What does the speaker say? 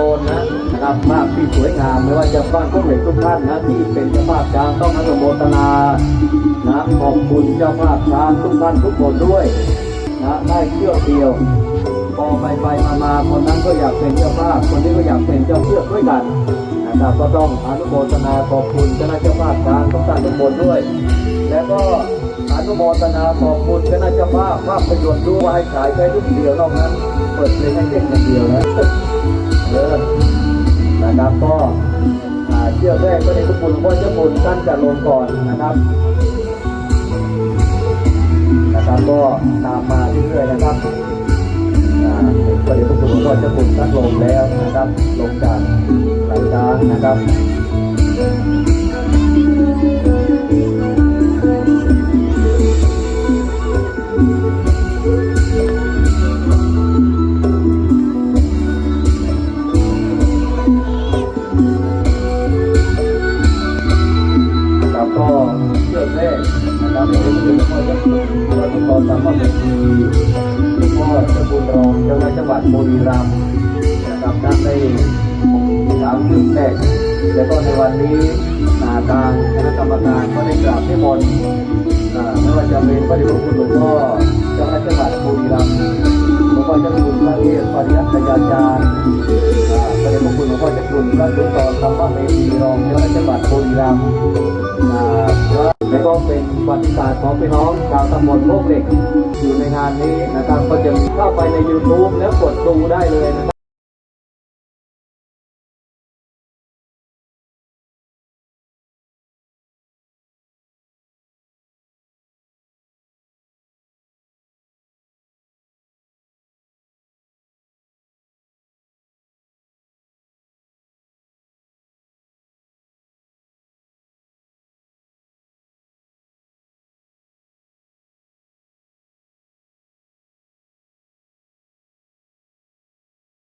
รนนะนะครับภาพที่สวยงามไม่ว่าจะบ้านพวกเหล็กทุกท่านนะที่เป็นเจ้าภาพช้างต้องอนุโมทนานะขอบคุณเจ้าภาพช้างทุกท่านทุกคนด้วยนะได้เชือกเดียวพอไปไปมามาคนนั้นก็อยากเป็นเจ้าภาพคนนี้ก็อยากเป็นเจ้าเชือกด้วยกันนะครับก็ต้องอนุโมทนาขอบคุณเจ้าภาพช้างทุกท่านทุกคนด้วย และก็ อนุโมทนาขอบคุณคณะเจ้าภาพภาพยนตร์ด้วยให้ฉายแค่รุ่นเดียวนอกนั้น เปิดเพลงให้เต้นอย่างเดียวนะเออนะครับก็เชือกแรกก็ได้ขอบคุณพ่อเจ้าบุญท่านจะลงก่อนนะครับนะครับก็ตามมาเรื่อยๆนะครับอ่าประเดี๋ยวพระคุณหลวงพ่อเจะคุณท่านลงแล้วนะครับ ลงจากหลังช้างนะครับ แรกนะครับในเรื่องของจะว่าตอนทำว่าเป็นทีหลวงพ่อเจะบุญรองเจ้าหน้าจังหวัดบุรีรัมย์นะครับท่านได้ถามชื่อแรกแล้วก็ในวันนี้อาทางคณะกรรมการก็ได้กราบที่มนต์ไม่ว่าจะเป็นพระเดชพระคุณหลวงพ่อเจ้าหน้าจังหวัดบุรีรัมย์หลวงพ่อเจ้าคุณพระเทพปริยัติยาจารย์ อ่าพระเดชพระคุณหลวงพ่อเจ้าคุณพระสุนทรธรรมเมธีรองเจ้าหน้าจังหวัดบุรีรัมย์แล้วก็เป็นประวัติศาสตร์ของพี่น้องชาวตำบลโมกเหล็กอยู่ในงานนี้นะครับ ก็จะมีเข้าไปใน YouTube แล้วกดดูได้เลยนะครับ